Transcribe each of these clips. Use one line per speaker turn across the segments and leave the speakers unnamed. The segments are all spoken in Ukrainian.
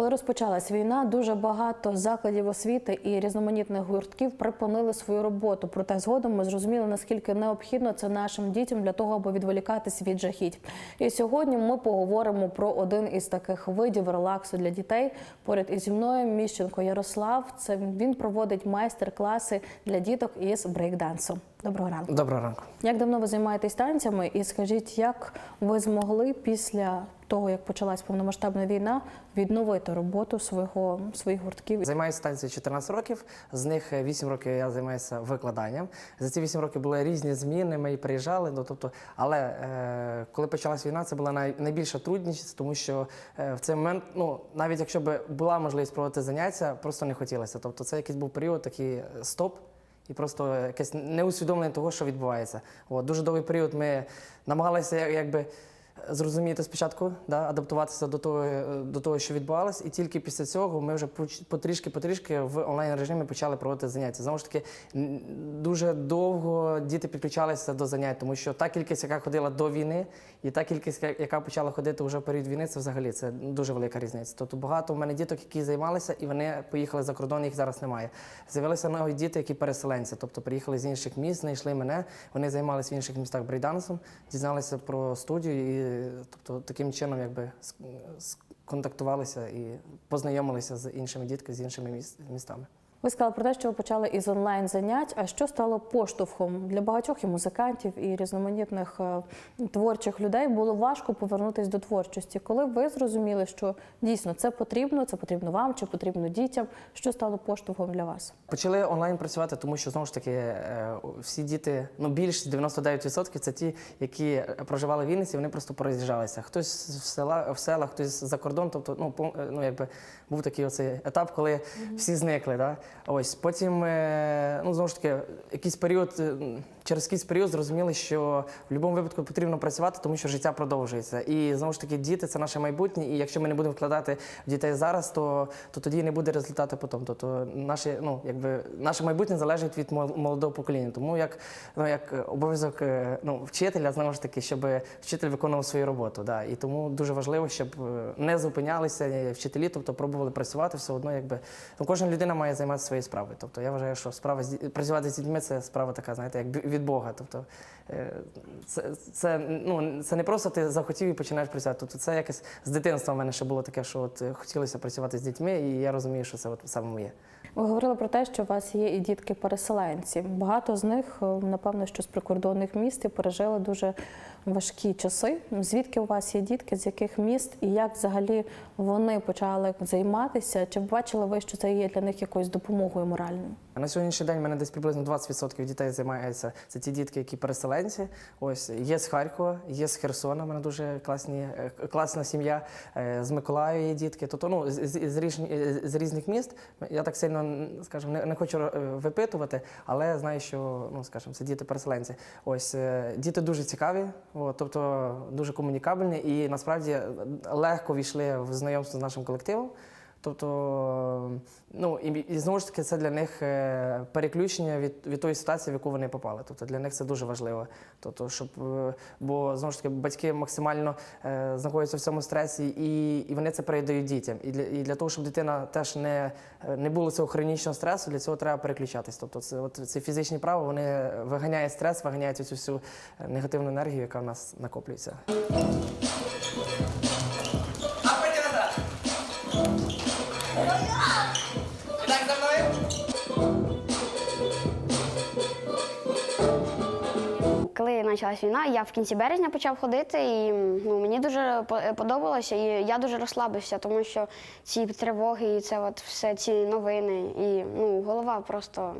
Коли розпочалась війна, дуже багато закладів освіти і різноманітних гуртків припинили свою роботу. Проте згодом ми зрозуміли, наскільки необхідно це нашим дітям для того, аби відволікатись від жахіть. І сьогодні ми поговоримо про один із таких видів релаксу для дітей. Поряд із мною Міщенко Ярослав. Це він проводить майстер-класи для діток із брейкдансу. Доброго ранку.
Доброго ранку.
Як давно ви займаєтесь танцями? І скажіть, як ви змогли після того, як почалась повномасштабна війна, відновити роботу свого своїх гуртків?
Займаюся танцями 14 років. З них 8 років я займаюся викладанням. За ці 8 років були різні зміни. Ми приїжджали. Ну тобто, але е, коли почалась війна, це була най, найбільша трудність, тому що е, в цей момент, ну навіть якщо б була можливість проводити заняття, просто не хотілося. Тобто, це якийсь був період, такий е, стоп. І просто якесь неусвідомлення того, що відбувається. От, дуже довгий період ми намагалися якби зрозуміти спочатку, да, адаптуватися до того, е, до того, що відбувалося, і тільки після цього ми вже потрішки-потрішки в онлайн режимі почали проводити заняття. Знову ж таки, дуже довго діти підключалися до занять, тому що та кількість, яка ходила до війни, і та кількість, яка почала ходити вже в період війни, це взагалі це дуже велика різниця. Тобто багато в мене діток, які займалися, і вони поїхали за кордон, їх зараз немає. З'явилися нові діти, які переселенці, тобто приїхали з інших міст, знайшли мене. Вони займалися в інших містах брейдансом, дізналися про студію і тобто таким чином якби сконтактувалися і познайомилися з іншими дітками, з іншими міс- містами.
Ви сказали про те, що ви почали із онлайн занять. А що стало поштовхом для багатьох і музикантів, і різноманітних е, творчих людей було важко повернутися до творчості. Коли ви зрозуміли, що дійсно це потрібно, це потрібно вам чи потрібно дітям, що стало поштовхом для вас?
Почали онлайн працювати, тому що знову ж таки е, всі діти, ну більшість 99% це ті, які проживали в Вінниці, вони просто пороз'їжджалися. Хтось в села в селах, хтось за кордон. Тобто, ну е, ну якби був такий оцей етап, коли всі зникли. Да? Ось потім, е, ну знову ж таки, якийсь період. Через якийсь період зрозуміли, що в будь-якому випадку потрібно працювати, тому що життя продовжується. І знову ж таки, діти це наше майбутнє. І якщо ми не будемо вкладати в дітей зараз, то, то тоді не буде результату потім. Тобто наше, ну, якби, наше майбутнє залежить від мол- молодого покоління. Тому як, ну, як обов'язок е, ну, вчителя, знову ж таки, щоб вчитель виконував свою роботу. Да. І тому дуже важливо, щоб е, не зупинялися вчителі, тобто пробували працювати все одно, якби ну, кожна людина має займатися своєю справою. Тобто я вважаю, що справа працювати з дітьми це справа така, знаєте, як від Бога. Тобто е, це, це, ну, це не просто ти захотів і починаєш працювати. Тобто це якось з дитинства в мене ще було таке, що от е, хотілося працювати з дітьми, і я розумію, що це от саме моє.
Ви говорили про те, що у вас є і дітки-переселенці. Багато з них, е, напевно, що з прикордонних міст і пережили дуже важкі часи. Звідки у вас є дітки, з яких міст і як взагалі вони почали займатися? Чи бачили ви, що це є для них якоюсь допомогою моральною?
На сьогоднішній день в мене десь приблизно 20% дітей займаються. Це ті дітки, які переселенці. Ось є з Харкова, є з Херсона. У мене дуже класні, е, класна сім'я. Е, З Миколаєва є дітки. Тобто, ну з, з, з, е, різних міст. Я так сильно скажімо, не, не хочу випитувати, але знаю, що ну скажімо, це діти переселенці. Ось діти дуже цікаві, от, тобто дуже комунікабельні і насправді легко війшли в знайомство з нашим колективом. Тобто, ну і, і знову ж таки, це для них е, переключення від, від тої ситуації, в яку вони попали. Тобто для них це дуже важливо. Тобто, щоб е, бо знову ж таки батьки максимально е, знаходяться в цьому стресі, і, і вони це передають дітям. І для, і для того, щоб дитина теж не, е, не було цього хронічного стресу, для цього треба переключатись. Тобто, це от ці фізичні права вони виганяють стрес, виганяють цю всю негативну енергію, яка в нас накоплюється.
Почалась війна, я в кінці березня почав ходити, і ну, мені дуже по- подобалося, і я дуже розслабився, тому що ці тривоги, і це от все ці новини, і ну, голова просто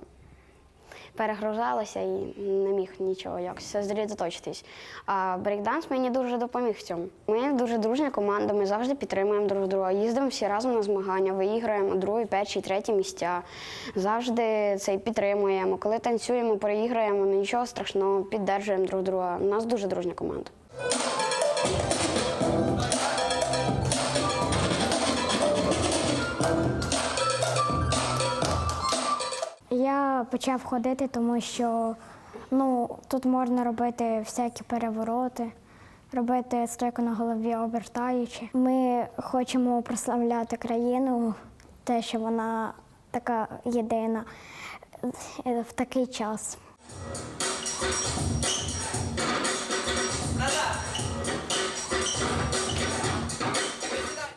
перегружалася і не міг нічого якось зосередоточитись. А брейкданс мені дуже допоміг в цьому. Ми дуже дружня команда, ми завжди підтримуємо друг друга. Їздимо всі разом на змагання, виіграємо другі, перші, треті місця. Завжди це підтримуємо. Коли танцюємо, переіграємо, нічого страшного, піддержуємо друг друга. У нас дуже дружня команда.
Я почав ходити, тому що ну, тут можна робити всякі перевороти, робити стойку на голові обертаючи. Ми хочемо прославляти країну, те, що вона така єдина в такий час.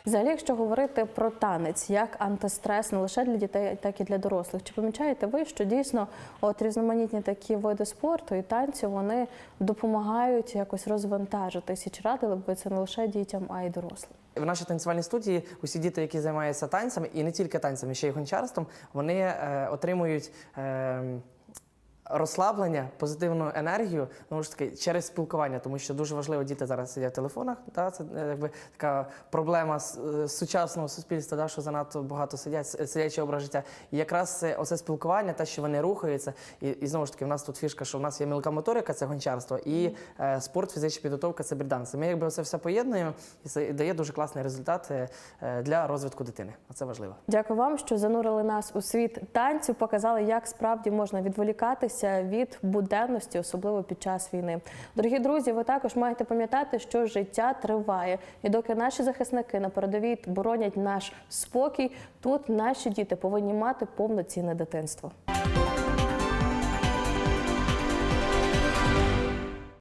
Взагалі, якщо говорити про танець як антистрес не лише для дітей, так і для дорослих, чи помічаєте ви, що дійсно от різноманітні такі види спорту і танцю вони допомагають якось розвантажитись? І чи радили б ви це не лише дітям, а й дорослим?
В нашій танцювальній студії усі діти, які займаються танцями, і не тільки танцями, ще й гончарством, вони е, отримують. Е, Розслаблення, позитивну енергію, ну ж таки через спілкування, тому що дуже важливо, діти зараз сидять в телефонах. Да, це е, якби така проблема с- е, сучасного суспільства, да, що занадто багато сидять, сидячий образ життя. І якраз це оце спілкування, те, що вони рухаються, і, і знову ж таки, в нас тут фішка, що в нас є мілка моторика, це гончарство, і е, спорт, фізична підготовка це брідданс. Ми якби це все поєднуємо, і це дає дуже класний результат е, для розвитку дитини. А це важливо.
Дякую вам, що занурили нас у світ танцю, показали, як справді можна відволікатися від буденності, особливо під час війни. Дорогі друзі, ви також маєте пам'ятати, що життя триває, і доки наші захисники на передовій боронять наш спокій, тут наші діти повинні мати повноцінне дитинство.